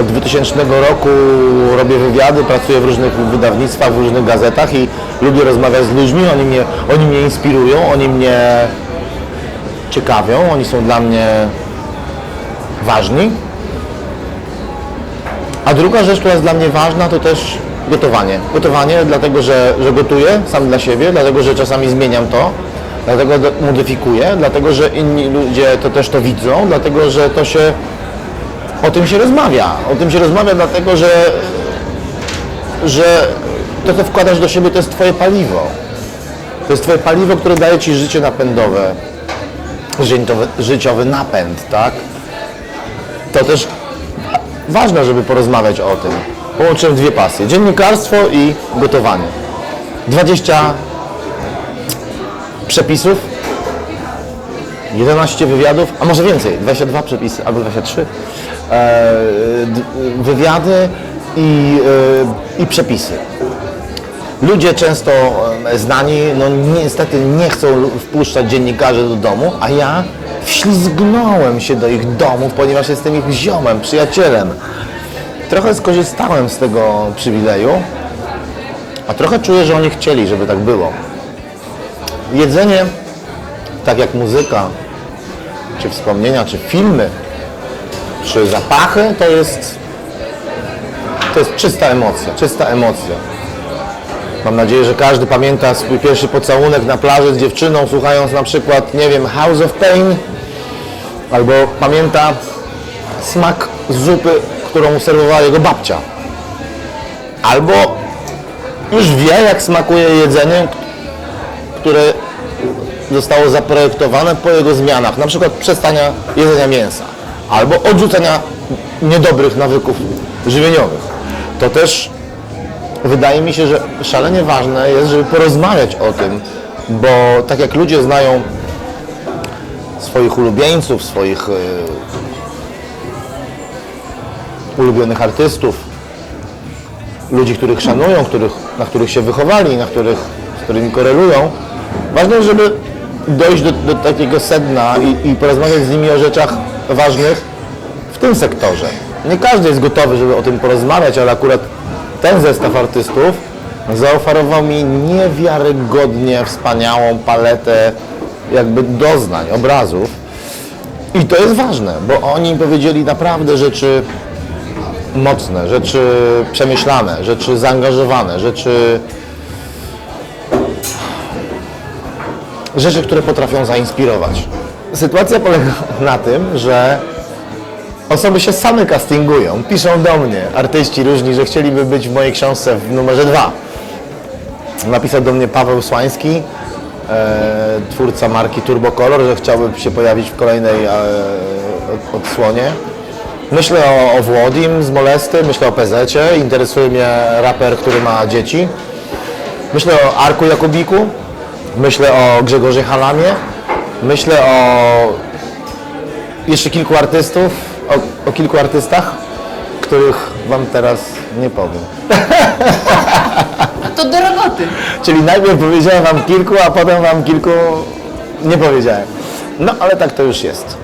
od 2000 roku robię wywiady, pracuję w różnych wydawnictwach, w różnych gazetach i lubię rozmawiać z ludźmi, oni mnie, oni mnie inspirują, oni mnie ciekawią, oni są dla mnie ważni. A druga rzecz, która jest dla mnie ważna, to też gotowanie. Gotowanie, dlatego że, że gotuję sam dla siebie, dlatego że czasami zmieniam to, dlatego modyfikuję, dlatego że inni ludzie to też to widzą, dlatego że to się o tym się rozmawia. O tym się rozmawia dlatego, że, że to, co wkładasz do siebie, to jest Twoje paliwo. To jest Twoje paliwo, które daje Ci życie napędowe, życiowy, napęd, tak? To też ważne, żeby porozmawiać o tym. Połączyłem dwie pasje. Dziennikarstwo i gotowanie. 20 przepisów, 11 wywiadów, a może więcej, 22 przepisy albo 23. E, wywiady i, e, i przepisy. Ludzie często e, znani, no niestety nie chcą wpuszczać dziennikarzy do domu, a ja wślizgnąłem się do ich domów, ponieważ jestem ich ziomem, przyjacielem. Trochę skorzystałem z tego przywileju, a trochę czuję, że oni chcieli, żeby tak było. Jedzenie, tak jak muzyka, czy wspomnienia, czy filmy, czy zapachy, to jest, to jest czysta emocja, czysta emocja. Mam nadzieję, że każdy pamięta swój pierwszy pocałunek na plaży z dziewczyną, słuchając na przykład, nie wiem, House of Pain, albo pamięta smak zupy, którą serwowała jego babcia. Albo już wie, jak smakuje jedzenie, które zostało zaprojektowane po jego zmianach, na przykład przestania jedzenia mięsa albo odrzucenia niedobrych nawyków żywieniowych. To też wydaje mi się, że szalenie ważne jest, żeby porozmawiać o tym, bo tak jak ludzie znają swoich ulubieńców, swoich e, ulubionych artystów, ludzi, których szanują, których, na których się wychowali, na których, z którymi korelują, ważne jest, żeby dojść do, do takiego sedna i, i porozmawiać z nimi o rzeczach ważnych w tym sektorze. Nie każdy jest gotowy, żeby o tym porozmawiać, ale akurat ten zestaw artystów zaoferował mi niewiarygodnie wspaniałą paletę jakby doznań, obrazów. I to jest ważne, bo oni powiedzieli naprawdę rzeczy mocne, rzeczy przemyślane, rzeczy zaangażowane, rzeczy, rzeczy, które potrafią zainspirować. Sytuacja polega na tym, że osoby się same castingują, piszą do mnie, artyści różni, że chcieliby być w mojej książce w numerze 2. Napisał do mnie Paweł Słański, e, twórca marki Turbocolor, że chciałby się pojawić w kolejnej e, od- odsłonie. Myślę o, o Włodim z Molesty, myślę o PZ-cie, interesuje mnie raper, który ma dzieci. Myślę o Arku Jakubiku, myślę o Grzegorze Halamie, myślę o jeszcze kilku artystów, o, o kilku artystach, których Wam teraz nie powiem. A to do roboty. Czyli najpierw powiedziałem Wam kilku, a potem Wam kilku nie powiedziałem. No ale tak to już jest.